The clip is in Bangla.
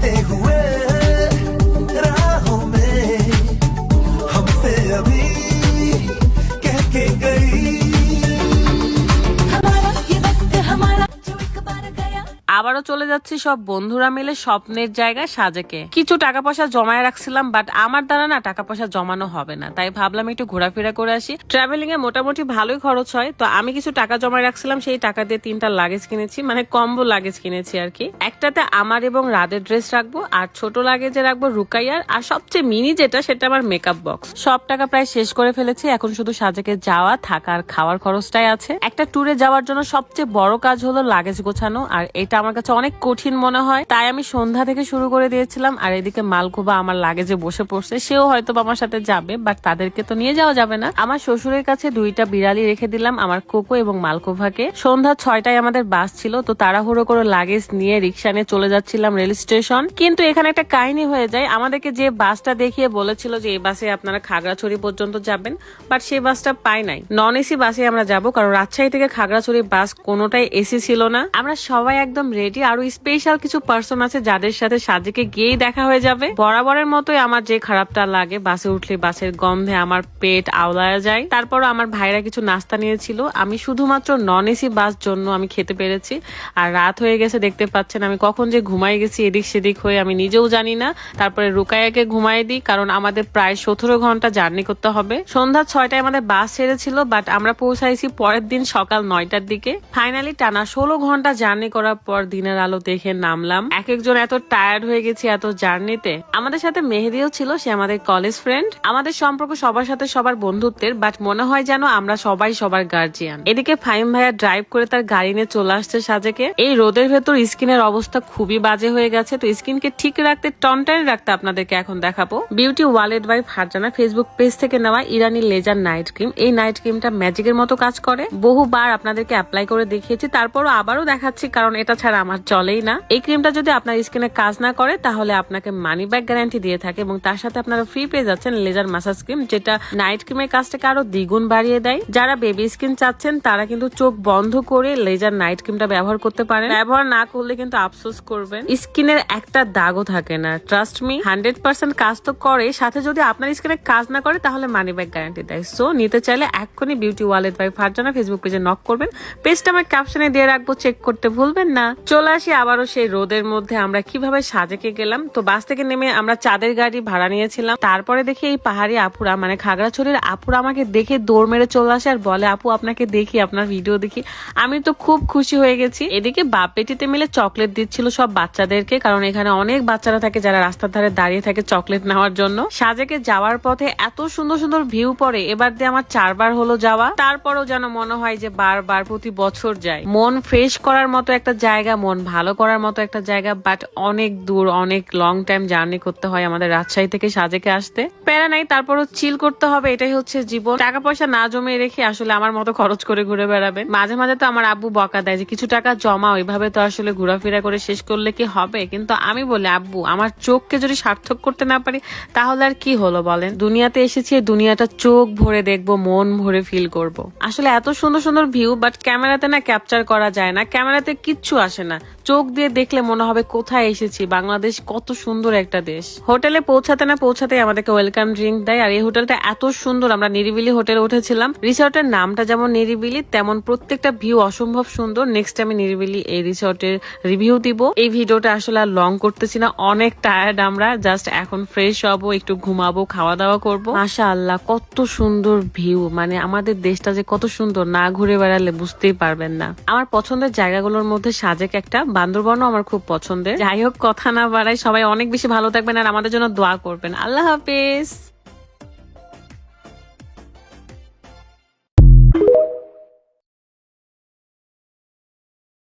te jugué. আবারও চলে যাচ্ছি সব বন্ধুরা মিলে স্বপ্নের জায়গায় সাজেকে। কিছু টাকা পয়সা জমায় রাখছিলাম বাট আমার দ্বারা না টাকা পয়সা জমানো হবে না। তাই ভাবলাম একটু ঘোরাফেরা করে আসি। ট্রাভেলিং এ মোটামুটি ভালোই খরচ হয়, তো আমি কিছু টাকা জমায় রাখছিলাম, সেই টাকা দিয়ে তিনটা লাগেজ কিনেছি মানে কম্বো লাগেজ কিনেছি আর কি। একটাতে আমার এবং রাদের ড্রেস রাখব, আর ছোট লাগেজে রাখব রুকাইয়ার, আর সবচেয়ে মিনি যেটা, সেটা আমার মেকআপ বক্স সব টাকা প্রায় শেষ করে ফেলেছি, এখন শুধু সাজেকে যাওয়া, থাকা আর খাওয়ার খরচটাই আছে। একটা ট্যুরে যাওয়ার জন্য সবচেয়ে বড় কাজ হলো লাগেজ গোছানো, আর এটা আমার কাছে অনেক কঠিন মনে হয়। তাই আমি সন্ধ্যা থেকে শুরু করে দিয়েছিলাম, আর এদিকে মালকোবা আমার লাগেজে বসে পড়ছে। সেও হয়তো আমার সাথে যাবে বাট তাদেরকে তো নিয়ে যাওয়া যাবে না। আমার শ্বশুরের কাছে দুইটা বিড়ালি রেখে দিলাম, আমার কোকো এবং মালকোভাকে সন্ধ্যা ছয়টায় আমাদের বাস ছিল, তো তাড়াহুড়ো করে লাগেজ নিয়ে রিক্সা নিয়ে চলে যাচ্ছিলাম রেল স্টেশন। কিন্তু এখানে একটা কাহিনী হয়ে যায়। আমাদেরকে যে বাসটা দেখিয়ে বলেছিল যে এই বাসে আপনারা খাগড়াছড়ি পর্যন্ত যাবেন বাট সেই বাসটা পাই নাই। নন এসি বাসে আমরা যাব, কারণ রাজশাহী থেকে খাগড়াছড়ি বাস কোনোটাই এসি ছিল না। আমরা সবাই একদম রেডি। আরও স্পেশাল কিছু পার্সন আছে যাদের সাথে সাজেকে গিয়েই দেখা হয়ে যাবে। বরাবরের মতোই আমার যে খারাপটা লাগে, বাসে উঠলে বাসের গন্ধে আমার পেট আওলায় যায়। তারপরও আমার ভাইরা কিছু নাস্তা নিয়েছিল। আমি শুধুমাত্র নন এসি বাস জন্য আমি খেতে পেরেছি। আর রাত হয়ে গেছে, দেখতে পাচ্ছেন আমি কখন যে ঘুমাই গেছি, এদিক সেদিক হয়ে আমি নিজেও জানি না। তারপরে রুকাইয়াকে ঘুমাই দিই, কারণ আমাদের প্রায় সতেরো ঘণ্টা জার্নি করতে হবে। সন্ধ্যা ছয়টায় আমাদের বাস ছেড়েছিল বাট আমরা পৌঁছাইছি পরের দিন সকাল নয়টার দিকে। ফাইনালি টানা ষোলো ঘণ্টা জার্নি করার পর দিনের আলো দেখে নামলাম। এক একজন এত টায়ার্ড হয়ে গেছি এত জার্নিতে। আমাদের সাথে মেহেদিও ছিল, সে আমাদের কলেজ ফ্রেন্ড আমাদের সম্পর্ক সবার সাথে সবার বন্ধুত্বের বাট মনে হয় যেন আমরা সবাই সবার গার্জিয়ান এদিকে ফাইম ভাইয়া ড্রাইভ করে তার গাড়ি নিয়ে চলে আসছে সাজেকে। এই রোদের ভেতর স্কিনের অবস্থা খুবই বাজে হয়ে গেছে, তো স্কিনকে ঠিক রাখতে টনটাইন রাখতে আপনাদেরকে এখন দেখাবো। Beauty wallet by Farzana Facebook page থেকে নেওয়া ইরানি লেজার নাইট ক্রিম এই নাইট ক্রিমটা ম্যাজিকের মতো কাজ করে। বহুবার আপনাদেরকে অ্যাপ্লাই করে দেখিয়েছি, তারপরও আবারও দেখাচ্ছি, কারণ এটা ছাড়া আমার চলেই না। এই ক্রিমটা যদি আপনার স্কিনে কাজ না করে, তাহলে আপনাকে মানি ব্যাক গ্যারান্টি দিয়ে থাকে এবং তার সাথে আপনারা ফ্রি পেয়ে যাচ্ছেন লেজার মাসাজ ক্রিম যেটা নাইট ক্রিমের কাজটাকে আরও দ্বিগুণ বাড়িয়ে দেয়। যারা বেবি স্কিন চাচ্ছেন, তারা কিন্তু চোখ বন্ধ করে লেজার নাইট ক্রিমটা ব্যবহার করতে পারেন। ব্যবহার না করলে কিন্তু আফসোস করবেন। স্কিনের একটা দাগও থাকে না ট্রাস্ট মি হান্ড্রেড পার্সেন্ট কাজ তো করে, সাথে যদি আপনার স্কিনে কাজ না করে, তাহলে মানি ব্যাক গ্যারান্টি দেয়। সো নিতে চাইলে এক্ষুনি beauty wallet by Farzana Facebook পেজে নক করবেন। পেজটা আমার ক্যাপশনে দিয়ে রাখব চেক করতে ভুলবেন না। চলে আসি আবারও সেই রোদের মধ্যে। আমরা কীভাবে সাজেকে গেলাম? তো বাস থেকে নেমে আমরা চাঁদের গাড়ি ভাড়া নিয়েছিলাম। তারপরে দেখি এই পাহাড়ি আপুরা মানে খাগড়াছড়ির আপুরা আমাকে দেখে দৌড় মেরে চলে আসে আর বলে, আপু, আপনাকে দেখি, আপনার ভিডিও দেখি। আমি তো খুব খুশি হয়ে গেছি। এদিকে বাপ বেটিতে মিলে চকলেট দিচ্ছিল সব বাচ্চাদেরকে, কারণ এখানে অনেক বাচ্চারা থাকে যারা রাস্তার ধারে দাঁড়িয়ে থাকে চকলেট নেওয়ার জন্য। সাজেকে যাওয়ার পথে এত সুন্দর সুন্দর ভিউ পড়ে। এবার দিয়ে আমার চারবার হলো যাওয়া। তারপরও যেন মনে হয় যে বারবার প্রতি বছর যায় মন ফ্রেশ করার মতো একটা জায়গা মন ভালো করার মতো একটা জায়গা বাট অনেক দূর, অনেক লং টাইম জার্নি করতে হয় আমাদের রাজশাহী থেকে সাজেকে আসতে। প্যারা নাই, তারপরও চিল করতে হবে, এটাই হচ্ছে জীবন। টাকা পয়সা না জমিয়ে রেখে আসলে আমার মতো খরচ করে ঘুরে বেড়াবেন। মাঝে মাঝে তো আমার আব্বু বকা দেয় যে, কিছু টাকা জমা ওইভাবে তো আসলে ঘোরাফেরা করে শেষ করলে কি হবে? কিন্তু আমি বলি, আব্বু, আমার চোখকে যদি সার্থক করতে না পারি, তাহলে আর কি হলো বলেন? দুনিয়াতে এসেছি দুনিয়াটা চোখ ভরে দেখব, মন ভরে ফিল করব। আসলে এত সুন্দর সুন্দর ভিউ বাট ক্যামেরাতে না ক্যাপচার করা যায় না। ক্যামেরাতে কিচ্ছু আসে না। চোখ দিয়ে দেখলে মনে হবে কোথায় এসেছি। বাংলাদেশ কত সুন্দর একটা দেশ। হোটেলে পৌঁছাতে না পৌঁছাতে আমাদেরকে ওয়েলকাম ড্রিঙ্ক দেয়। আর এই হোটেলটা এত সুন্দর, আমরা নিরিবিলি হোটেলে উঠেছিলাম। রিসর্টের নামটা যেমন নিরিবিলি, তেমন প্রত্যেকটা ভিউ অসম্ভব সুন্দর। নেক্সট আমি নিরিবিলি এই রিসর্টের রিভিউ দিব। এই ভিডিওটা আসলে আর লং করতেছি না। অনেক টায়ার্ড আমরা। জাস্ট এখন ফ্রেশ হব, একটু ঘুমাবো খাওয়া দাওয়া করব। মাশা আল্লাহ কত সুন্দর ভিউ মানে আমাদের দেশটা যে কত সুন্দর, না ঘুরে বেড়ালে বুঝতেই পারবেন না। আমার পছন্দের জায়গাগুলোর মধ্যে সাজেক একটা বান্দরবনও আমার খুব পছন্দের। যাই হোক, কথা না বাড়াই সবাই অনেক বেশি ভালো থাকবেন আর আমাদের জন্য দোয়া করবেন। আল্লাহ হাফেজ।